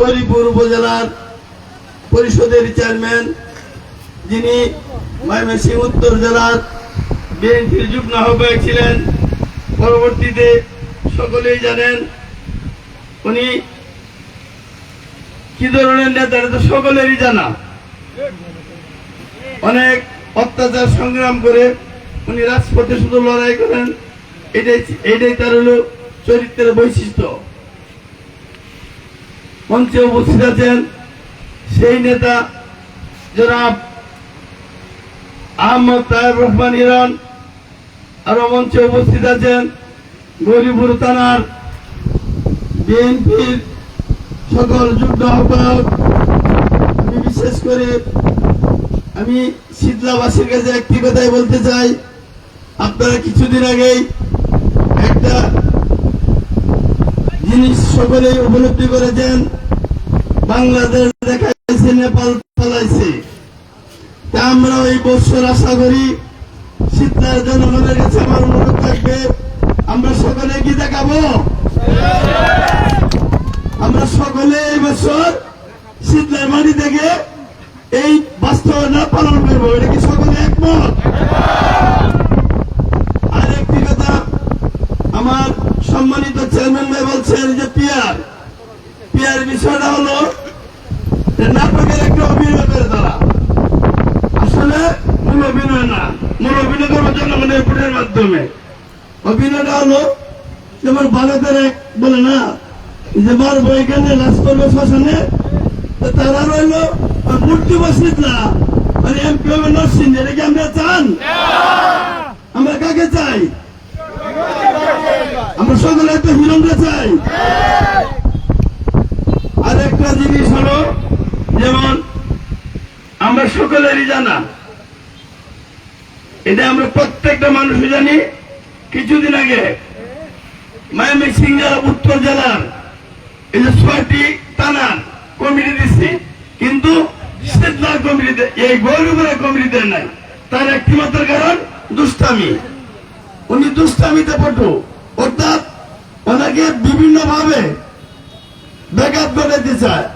হরিপুর উপজেলার পরিষদের চেয়ারম্যান, যিনি ময়মনসিংহ উত্তর জেলার বিএনপির যুগ্ম আহ্বায়ক ছিলেন। পরবর্তীতে সকলেই জানেন, উনি কি ধরনের নেতা তো সকলেরই জানা। অনেক অত্যাচার সংগ্রাম করে উনি রাজপথে শুধু লড়াই করেন, এটাই এটাই তার হলো চরিত্রের বৈশিষ্ট্য। মঞ্চে উপস্থিত আছেন। সেই নেতা জনাব আহমদ তাহেব রহমান ইরান। আরও মঞ্চে উপস্থিত আছেন। গরিপুর থানার বিএনপির সকল যুগ্ম আহ্বায়ক। আমি বিশেষ করে আমি শীতলাবাসীর কাছে একটি কথাই বলতে চাই। আপনারা কিছুদিন আগেই একটা জিনিস সকলেই উপলব্ধি করেছেন। বাংলাদেশ দেখাইছে, নেপাল পালাইছে। তা আমরা এই বছর আশা করি শীতলার জনগণের কাছে আমার অনুরোধ থাকবে, আমরা সকলে কি দেখাবো? আমরা সকলে এই বছর শীতলার মাটি থেকে এই বাস্তবতা পালন করব, এটা কি সকলে একমত? আর একটি কথা, আমার সম্মানিত চেয়ারম্যান ভাই বলছেন যে পিয়ার পিয়ার বিষয়টা হলো নাটকের একটা অভিনয় করে তারা। আসলে মূল অভিনয় না। মূল অভিনয় করব জনগণের ভোটের মাধ্যমে। অভিনয়টা হলো যেমন ভারতের এক বলে না, যে মারবো এখানে লাশ করবে শ্মশানে তারা রইল মূর্তি বসিত না। মানে এমপি হবে নরসিং এটা কি আমরা চান? আমরা কাকে চাই? আমরা সকলে একটা হিরণকে চাই। আর একটা জিনিস হলো যেমন আমরা সকলেরই জানা, এটা আমরা প্রত্যেকটা মানুষ জানি, কিছুদিন আগে মায়ামি সিং জেলা উত্তর জেলার এই যে ছয়টি থানার কমিটি দিচ্ছি কিন্তু এই গৌরবের কমিটিতে নাই। তার একটি মাত্র কারণ দুষ্টামি। উনি দুষ্টামিতে পটু। অর্থাৎ ওনাকে বিভিন্ন ভাবে ব্যাঘাত ঘটাতে চায়।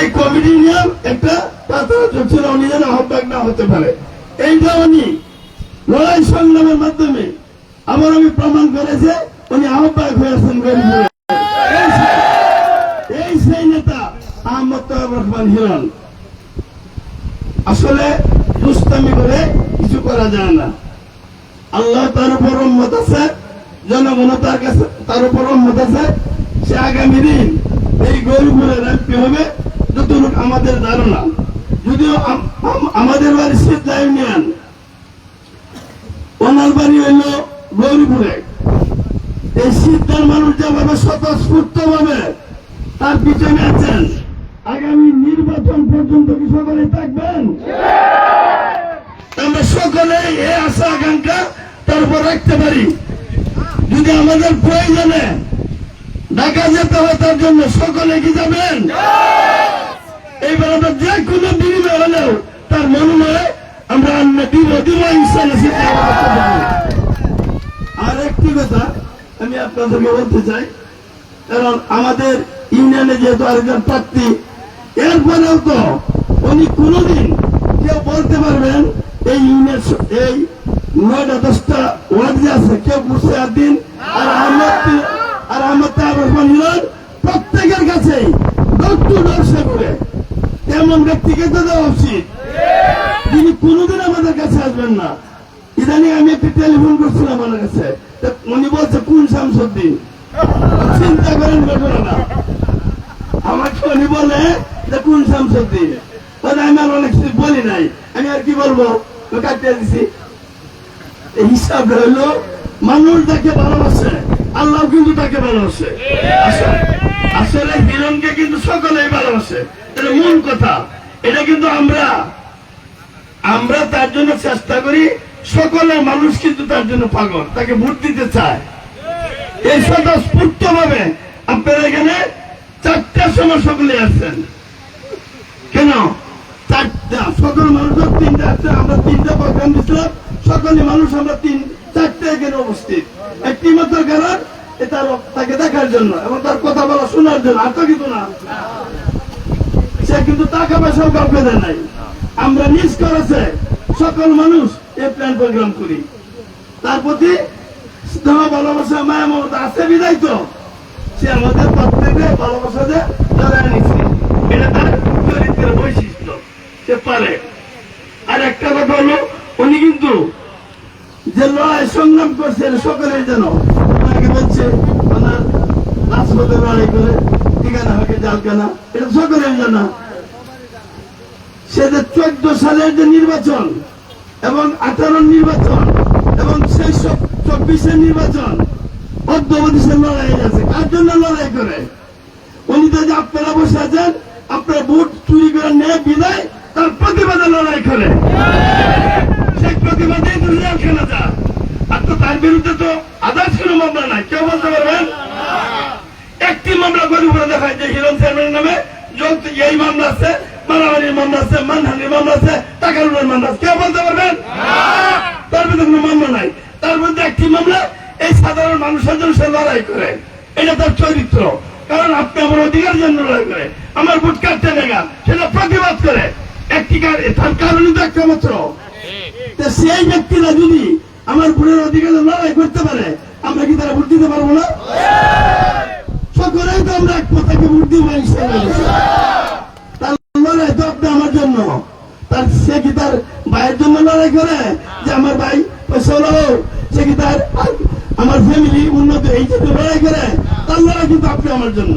এই কমিটি নিয়ম একটা পাথর ছিল উনি যেন আহ্বায়ক না হতে পারে। এইটা উনি লড়াই সংগ্রামের মাধ্যমে আবার আমি প্রমাণ করেছে, উনি আহ্বায়ক হয়েছেন গরিবের এই সেই- নেতা আহমদ রহমান হিরণ আসলে দুষ্টামি করে কিছু করা যায় না। আল্লাহ তার উপর রহমত আছে, জনগণ তার কাছে তার উপর রহমত আছে। সে আগামী দিন এই গরিবের এমপি হবে। যতটুকু আমাদের ধারণা, যদিও আম- আম- আমাদের বাড়ি সিদ্ধা ইউনিয়ন ওনার বাড়ি হইল গৌরীপুরে। এই সিদ্ধার মানুষ যেভাবে স্বতঃস্ফূর্ত ভাবে তার পিছনে আছেন, আগামী নির্বাচন পর্যন্ত কি সকলে থাকবেন? আমরা সকলে এই আশা আকাঙ্ক্ষা তার উপর রাখতে পারি। যদি আমাদের প্রয়োজনে ঢাকা যেতে হয় তার জন্য সকলে কি যাবেন? এইবার আমরা যে কোনো বিনিময় হলেও তার মনোনয় আমরা দিব দিব আমরা পারব। আর একটি কথা আমি আপনাদেরকে বলতে চাই কারণ আমাদের ইউনিয়নে যেহেতু আরেকজন প্রার্থী এরপরেও তো উনি কোনোদিন কেউ বলতে পারবেন এই ইউনিয়ন এই নয়টা দশটা ওয়ার্ড যে আছে কেউ বুঝতে আর দিন আর আহমদ আর আহমদ তাহার রহমান প্রত্যেকের সে তেমন ব্যক্তিকে তো দেওয়া উচিত। তিনি কোনোদিন আমাদের কাছে আসবেন না। ইদানিং আমি একটি টেলিফোন করছিলাম আমার কাছে। উনি বলছে, কোন শামসুদ্দিন? চিন্তা করেন ঘটনা আমাকে উনি বলে যে কোন শামসুদ্দিন? আমি আর অনেক কিছু বলি নাই। আমি আর কি বলব? কাটিয়ে দিছি। হিসাব হলো মানুষ তাকে ভালোবাসে আল্লাহ কিন্তু তাকে ভালোবাসে। আসলে আসলে হিরণকে কিন্তু সকলেই ভালোবাসে। এটা মূল কথা। এটা কিন্তু আমরা আমরা তার জন্য চেষ্টা করি, সকলের মানুষ কিন্তু তার জন্য পাগল, তাকে ভোট দিতে চায়। এই স্বতঃস্ফূর্ত ভাবে আপনারা এখানে চারটার সময় সকলে আসছেন। কেন? চারটা, সকল মানুষ তিনটা আসছে, আমরা তিনটা প্রোগ্রাম দিচ্ছিলাম, সকলে মানুষ আমরা তিন তার দেয় আমরা নিজ করেছে সকল মানুষ এই প্ল্যান প্রোগ্রাম করি। তার প্রতি স্নেহ, ভালোবাসা, মায়া, মমতা আছে বিদায় তো? সে আমাদের প্রত্যেকে ভালোবাসা যে ধরে নিচ্ছে এটা তার চরিত্রের বৈশিষ্ট্য। সে পারে। আর একটা কথা হলো, উনি কিন্তু যে লড়াই সংগ্রাম করছেন সকলের যেন ওনাকে বলছে ওনার রাজপথে লড়াই করে ঠিকানা হবে জালকানা এটা সকলের জানা সে যে চোদ্দ সালের যে নির্বাচন এবং আঠারো নির্বাচন এবং সেই সব চব্বিশের নির্বাচন অদ্যবধি লড়াই আছে কার জন্য লড়াই করে? উনি তো যে আপনারা বসে আছেন, আপনারা ভোট চুরি করে নেয়, বিদায়, তার প্রতিবাদে লড়াই করে। বিরুদ্ধে তো আদার্স কোনো মামলা নাই। কেউ বলতে পারবেন একটি মামলা করে উপরে দেখায় যে হিরণ চেয়ারম্যানের নামে যত এই মামলা আছে, মারামারির মামলা আছে, মানহানির মামলা আছে টাকা লুটের মামলা আছে। কেউ বলতে পারবেন তার মধ্যে কোনো মামলা নাই। তার মধ্যে একটি মামলা, এই সাধারণ মানুষের জন্য সে লড়াই করে। এটা তার চরিত্র। কারণ আপনি আমার অধিকার জন্য লড়াই করে। আমার ভোট কাটতে নেগা সেটা প্রতিবাদ করে। একটি তার কারণই তো একটা মাত্র সেই ব্যক্তিরা যদি আমার ভোটের অধিকার লড়াই করতে পারে, আমরা কি তারা ভোট দিতে পারব না? তো আমরা এক কথাকে ভোট দিব তার লড়াই আমার জন্য। তার সে কি তার ভাইয়ের জন্য লড়াই করে? যে আমার ভাই পয়সা সে কি তার আমার ফ্যামিলি উন্নত এই জন্য লড়াই করে? তার লড়াই কিন্তু আপনি আমার জন্য।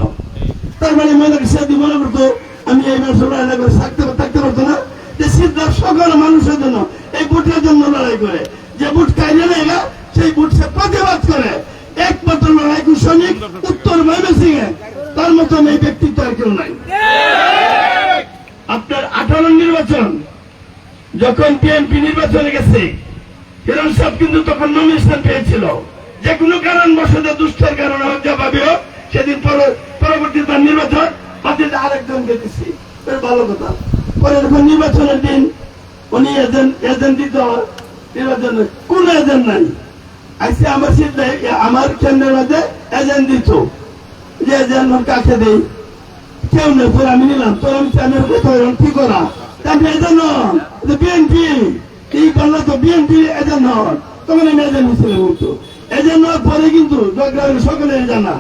তার মানে মনে সে মনে করতো, আমি এই লড়াই করে থাকতে থাকতে পারতো না। যে সিদ্ধার সকল মানুষের জন্য এই ভোটের জন্য লড়াই করে। যে ভোট কাইলে নেই সেই ভোট সে প্রতিবাদ করে। একমাত্র লড়াই সৈনিক উত্তর ময়মনসিংহে। তার মতন এই ব্যক্তিত্ব আর কেউ নাই। আপনার আঠারো নির্বাচন, যখন বিএনপি নির্বাচনে গেছে, হিরণ সাহেব কিন্তু তখন নমিনেশন পেয়েছিল। যে কোনো কারণ বসতে দুষ্টের কারণে হোক জবাবি হোক, সেদিন পরবর্তী তার নির্বাচন বাতিতে আরেকজনকে দিচ্ছি ভালো কথা। পরে যখন নির্বাচনের দিন উনি এজেন্ট এজেন্ট দিত নির্বাচনে কোন এজেন্ট নাই। আজকে আমার সিট আমার কেন্দ্রের মধ্যে এজেন্ট দিত। যে এজেন্ট দেই? কেউ নেই আমি নিলাম, তোর আমি কি করা? Agent BNP. এই করলে তো বিএনপি এজেন্ট হন তখন আমি হিসেবে হওয়ার পরে কিন্তু সকলে জানা।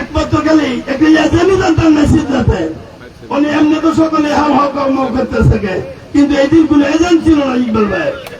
একমাত্র গেলেই একটা এজেন্টই জানতাম না সিদ্ধাতে উনি এমনি তো সকলে হাও হাও কাউ মাও করতে থাকে কিন্তু এই দিন কোনো এজেন্ট ছিল না ইকবাল ভাই।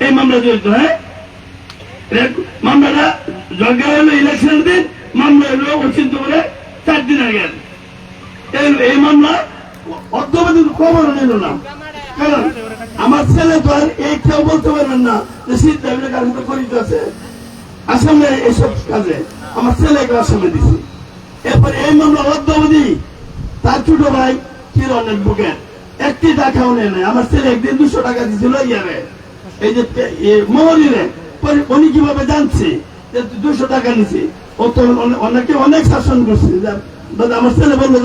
এই মামলা জড়িত হ্যাঁ? মামলাটা জগা হলো ইলেকশন দিন মামলা হলো অচিন্ত বলে চার দিন আগে। এই- মামলা অদ্যবধি খবর নিল না। কারণ আমার ছেলে তো আর এই কেউ বলতে পারবেন না যে শীত দাবির কারণ তো করিত আছে। আসামে এইসব কাজে আমার ছেলেকে আসামে দিছি। এরপর এই মামলা অদ্যবধি তার ছোট ভাই কিরণের বুকে। একটি টাকাও নেই নাই। আমার ছেলে একদিন দুশো টাকা দিছিল ইয়ারে এই যে মোহরিরে উনি কীভাবে জানছে যে দুশো টাকা নিছি? ও তো অনেকে অনেক শাসন করছে। দাদা, আমার ছেলে বলল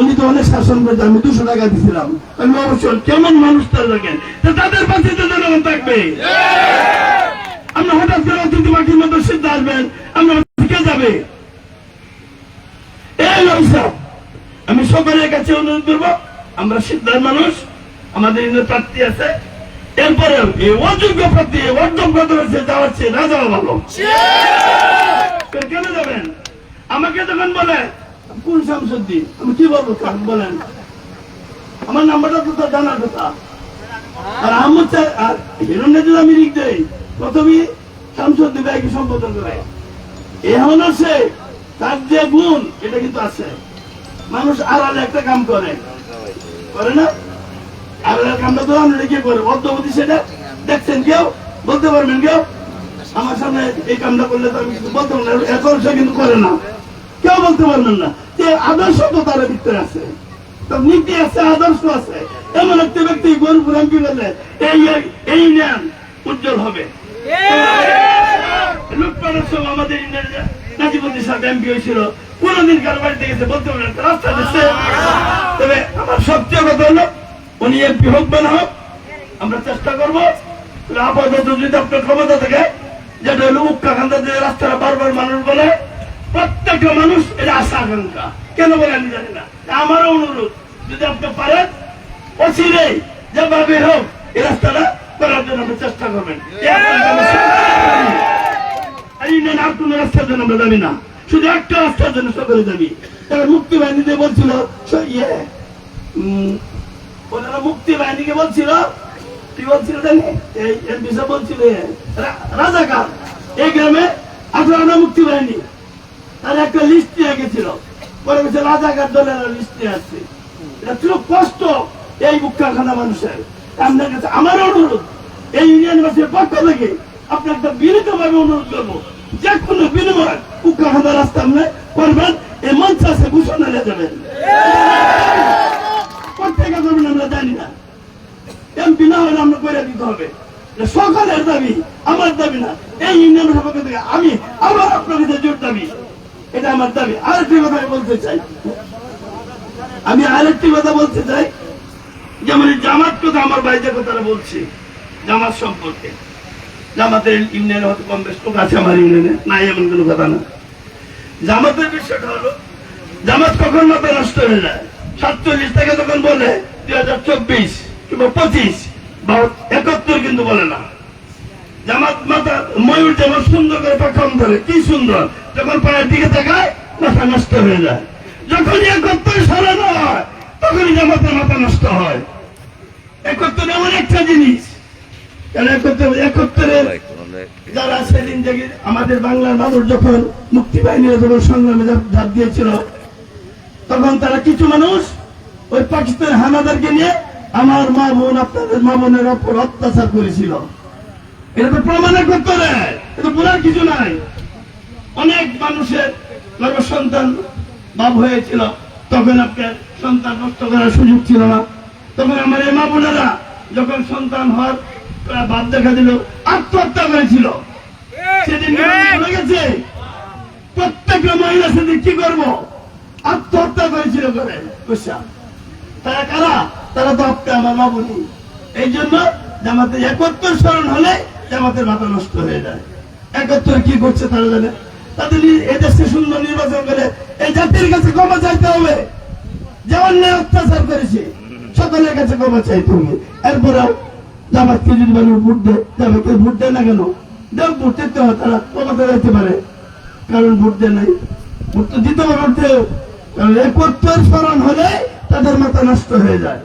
উনি তো অনেক শাসন আমি দুশো টাকা দিছিলাম। আমি অবশ্যই কেমন মানুষ তার দেখেন তো তাদের পাশে তো জনগণ থাকবে। আমরা হঠাৎ করে অতিথি পাখির মতো সিদ্ধ আসবেন যাবে? এই আমি সকলের কাছে অনুরোধ করব, আমরা সিদ্ধার মানুষ, আমাদের প্রার্থী আছে এরপরে অযোগ্য প্রার্থী অর্ধম হচ্ছে যাওয়ার না যাওয়া ভালো। কেন যাবেন? আমাকে যখন বলে, কোন শামসুদ্দিন? আমি কি বলব বলেন? আমার নাম্বারটা তো তার জানার কথা। আর আহমদ স্যার, আর হিরণ্য যদি আমি লিখ দেই। প্রথমে শামসুদ্দিন ভাইকে সম্বোধন করে এখন আছে, তার যে গুণ, এটা কিন্তু আছে। মানুষ আড়ালে একটা কাম করে। করে না? পারবেন করলে পারবেন আদর্শ তো তার ভিতরে আছে। নীতি আছে, আদর্শ আছে। এমন একটা ব্যক্তি গরুপুর এমপি বললে এই এই ইউনিয়ন উজ্জ্বল হবে। লুটপাটের সময় আমাদের ইন্ডিয়ান কারও বাড়িতে গেছে, বলতে একটা রাস্তা দিচ্ছে তবে আমার সবচেয়ে কথা হলো উনি এমপি হোক বা না হোক, আমরা চেষ্টা করব আপাতত যদি আপনার ক্ষমতা থাকে, যেটা হলো উক্কাকান্দা যে রাস্তাটা বারবার মানুষ বলে, প্রত্যেকটা মানুষ এটা আশা আকাঙ্ক্ষা। কেন বলে আমি জানি না। আমারও অনুরোধ, যদি আপনি পারেন অচিরেই যেভাবে হোক এই রাস্তাটা করার জন্য আপনি চেষ্টা করবেন। এই ইউনিয়ন আর কোন রাস্তার জন্য আমরা জানি না। শুধু একটা রাস্তার জন্য সকলে তারা মুক্তি বাহিনী দিয়ে বলছিল ওনারা মুক্তি বাহিনীকে বলছিল, কি বলছিল বলছিল রাজাকার। এই গ্রামে আঠারোটা মুক্তি বাহিনী। তার একটা লিস্ট নিয়ে গেছিল। পরে বলছে, রাজাকার দলের লিস্ট নিয়ে আসছে। কষ্ট এই মুখাখানা মানুষের। আপনার কাছে আমার অনুরোধ, এই ইউনিয়নবাসীর পক্ষ থেকে একটা বিনীত ভাবে অনুরোধ করব, যে কোনো বিনিময় মুখাখানা রাস্তা আপনি করবেন, এই মঞ্চ আছে, ঘোষণা নিয়ে যাবেন প্রত্যেকে করবেন আমরা জানি না এমপি না হলে আমরা করে দিতে হবে এটা সকলের দাবি, আমার দাবি না। এই ইউনিয়ন সভাপতি থেকে আমি আবার আপনার কাছে জোর দাবি। এটা আমার দাবি। আরেকটি কথা বলতে চাই। আমি আরেকটি কথা বলতে চাই, যেমন জামাত কথা আমার বাইরে কথাটা বলছি, জামাত সম্পর্কে। জামাতের ইউনিয়নে হয়তো কম বেশ লোক আছে আমার ইউনিয়নে, নাই এমন কোনো কথা না। জামাতের বিষয়টা হলো, জামাত কখন মাথা নষ্ট হয়ে যায়? সাতচল্লিশ থেকে তখন বলে, দুই হাজার চব্বিশ কিংবা পঁচিশ একাত্তর কিন্তু বলে না। জামাত মাথা ময়ূর যেমন সুন্দর করে পাখাম ধরে, কি সুন্দর? যখন পায়ের দিকে তাকায়, মাথা নষ্ট হয়ে যায়। যখন হয়, তখনই জামাতের মাথা নষ্ট হয়। এমন একটা জিনিস। যারা সেদিন থেকে আমাদের বাংলার মানুষ যখন মুক্তি বাহিনীরা যখন সংগ্রামে ঝাঁপ- দিয়েছিল, তখন তারা কিছু মানুষ ওই পাকিস্তান হানাদারকে নিয়ে আমার মা বোন আপনাদের মা বোনের ওপর অত্যাচার করেছিল। এটা তো প্রমাণের করতে দেয় এটা বলার কিছু নাই। অনেক মানুষের গর্ভ সন্তান বাপ হয়েছিল, তখন আপনার সন্তান নষ্ট করার সুযোগ ছিল না। তখন আমার এই মা বোনেরা যখন সন্তান হওয়ার ভাব দেখা দিল, আত্মহত্যা করেছিল। সেদিন গেছে। প্রত্যেকটা মহিলা সেদিন কি করব? আত্মহত্যা করেছিল করে তারা কারা? তারা তো আমার বলি এই জন্য জামাতে একত্তর স্মরণ হলে জামাতের মাথা নষ্ট হয়ে যায়। একত্তর কি করছে তারা জানে? তাদের নি- এদেশে সুন্দর নির্বাচন করে এই জাতির কাছে ক্ষমা চাইতে হবে। যে অন্যায় অত্যাচার করেছে, সকলের কাছে ক্ষমা চাইতে হবে। এরপরেও জামাতকে যদি মানুষ ভোট দেয় জামাতকে ভোট দেয় না কেন? দেখ ভোট দিতে হয়, তারা ক্ষমতা যাইতে পারে। কারণ ভোট দেয় নাই। ভোট তো দিতে হবে, ভোট দেয়। কারণ একত্তর স্মরণ হলে তাদের মাথা নষ্ট হয়ে যায়।